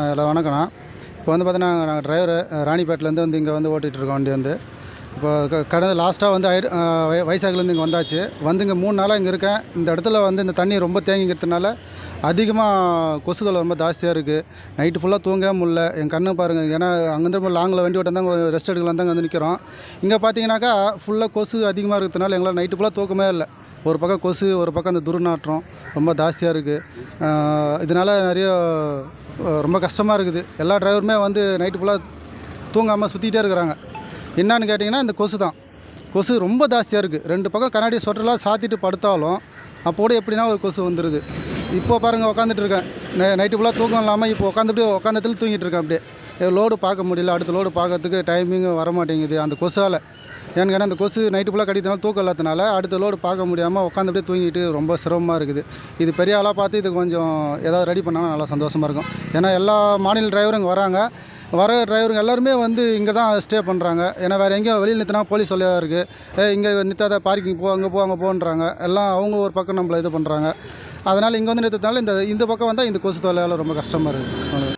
Hello வணக்கண்ணா இப்போ வந்து பார்த்தீங்கன்னா நாங்கள் டிரைவர் ராணிப்பேட்டிலேருந்து வந்து இங்கே வந்து ஓட்டிகிட்டு இருக்கோம் வண்டி வந்து. இப்போ க- கடந்த லாஸ்ட்டாக வந்து ஐ வைசாக்லேருந்து இங்கே வந்தாச்சு. வந்து இங்கே மூணு நாளாக இங்கே இருக்கேன். இந்த இடத்துல வந்து இந்த தண்ணி ரொம்ப தேங்கிக்கிறதுனால அதிகமாக கொசுதல் ரொம்ப ஜாஸ்தியாக இருக்குது நைட்டு ஃபுல்லாக தூங்கவே முடில என் கண்ணு பாருங்கள் ஏன்னா அங்கேருந்து லாங்கில் வண்டி ஓட்டந்தான் தாங்க ரெஸ்ட் எடுக்கலாம் தாங்க வந்து நிற்கிறோம் இங்கே பார்த்தீங்கன்னாக்கா ஃபுல்லாக கொசு அதிகமாக இருக்கிறதுனால எங்களால் நைட்டு ஃபுல்லாக தூக்கமே இல்லை. ஒரு பக்கம் கொசு ஒரு பக்கம் அந்த துர்நாற்றம் ரொம்ப ஜாஸ்தியாக இருக்குது இதனால் நிறைய ரொம்ப கஷ்டமாக இருக்குது. எல்லா டிரைவருமே வந்து நைட்டு ஃபுல்லாக தூங்காமல் சுற்றிக்கிட்டே இருக்கிறாங்க. என்னன்னு கேட்டிங்கன்னா இந்த கொசு தான். கொசு ரொம்ப ஜாஸ்தியாக இருக்குது ரெண்டு பக்கம் கண்ணாடி சொட்டரெலாம் சாத்திட்டு படுத்தாலும் அப்போ கூட எப்படின்னா ஒரு கொசு வந்துடுது இப்போ பாருங்கள் உட்காந்துட்டு இருக்கேன். நை- நைட்டு ஃபுல்லாக தூக்கம் இல்லாமல் இப்போ உட்காந்துட்டு உட்காந்துட்டு தூங்கிட்டு இருக்கேன் அப்படியே. லோடு பார்க்க முடியல. அடுத்த லோடு பார்க்கறதுக்கு டைமிங் வர மாட்டேங்குது. அந்த கொசுவால் ஏன்னு கேட்டால் அந்த கொசு நைட்டு ஃபுல்லாக கடித்தனால தூக்கம் இல்லாதனால அடுத்த லோடு பார்க்க முடியாமல் உட்காந்து அப்படியே தூங்கிட்டு ரொம்ப சிரமமாக இருக்குது. இது பெரிய ஆளாக பார்த்து இது கொஞ்சம் ஏதாவது ரெடி பண்ணாங்கன்னா நல்லா சந்தோஷமாக இருக்கும். ஏன்னா எல்லா மாநில டிரைவரும் இங்கே வராங்க. வர டிரைவருங்க எல்லாருமே வந்து இங்கே தான் ஸ்டே பண்ணுறாங்க ஏன்னா வேறு எங்கேயும் வெளியில் நிறுத்தினா போலீஸ் சொல்லியாக இருக்குது ஏ இங்கே நிறுத்தாத பார்க்கிங் போ அங்கே போ அங்கே போன்றாங்க. எல்லாம் அவங்க ஒரு பக்கம் நம்மளை இது பண்ணுறாங்க அதனால் இங்கே வந்து நிறுத்ததுனால இந்த இந்த பக்கம் வந்தால் இந்த கொசு தொல்லையால் ரொம்ப கஷ்டமாக இருக்குது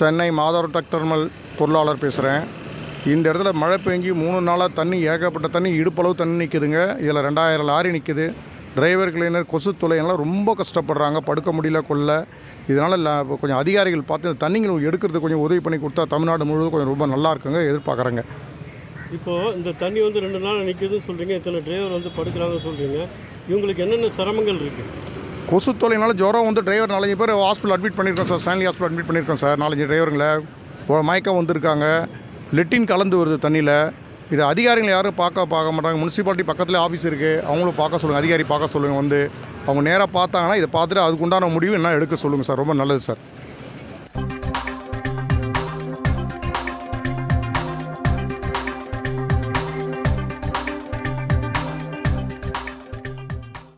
சென்னை மாதவரம் டக்டர்மல் பொருளாளர் பேசுகிறேன் இந்த இடத்துல மழை பெஞ்சு மூணு நாளாக தண்ணி ஏகப்பட்ட தண்ணி இடுப்பளவு தண்ணி நிற்குதுங்க இதில் ரெண்டாயிரம் லாரி நிற்குது டிரைவர் கிளீனர் கொசு தொல்லையெல்லாம் ரொம்ப கஷ்டப்படுறாங்க. படுக்க முடியல கொள்ள இதனால் கொஞ்சம் அதிகாரிகள் பார்த்து இந்த தண்ணிகள் எடுக்கிறதுக்கு கொஞ்சம் உதவி பண்ணி கொடுத்தா தமிழ்நாடு முழுவதும் கொஞ்சம் ரொம்ப நல்லா இருக்குங்க எதிர்பார்க்குறேங்க. இப்போது இந்த தண்ணி வந்து ரெண்டு நாள் நிற்குதுன்னு சொல்கிறீங்க இத்தனை டிரைவர் வந்து படுக்கிறாங்கன்னு சொல்கிறீங்க இவங்களுக்கு என்னென்ன சிரமங்கள் இருக்குது கொசு தொல்லைனால ஜுரம் வந்து டிரைவர் நாலஞ்சு பேர் ஹாஸ்பிட்டல் அட்மிட் பண்ணியிருக்கோம் சார் ஸ்டான்லி ஹாஸ்பிட்டல் அட்மிட் பண்ணியிருக்கோம் சார் நாலஞ்சு டிரைவருங்களை மயக்கம் வந்திருக்காங்க. லெட்டின் கலந்து வருது தண்ணியில். இது அதிகாரிகள் யாரும் பார்க்க பார்க்க மாட்டாங்க. முனிசிபாலிட்டி பக்கத்தில் ஆஃபீஸ் இருக்குது அவங்களும் பார்க்க சொல்லுங்கள் அதிகாரி பார்க்க சொல்லுங்கள் வந்து அவங்க நேராக பார்த்தாங்கன்னா இதை பார்த்துட்டு அதுக்குண்டான முடிவு என்ன எடுக்க சொல்லுங்கள் சார். ரொம்ப நல்லது சார்.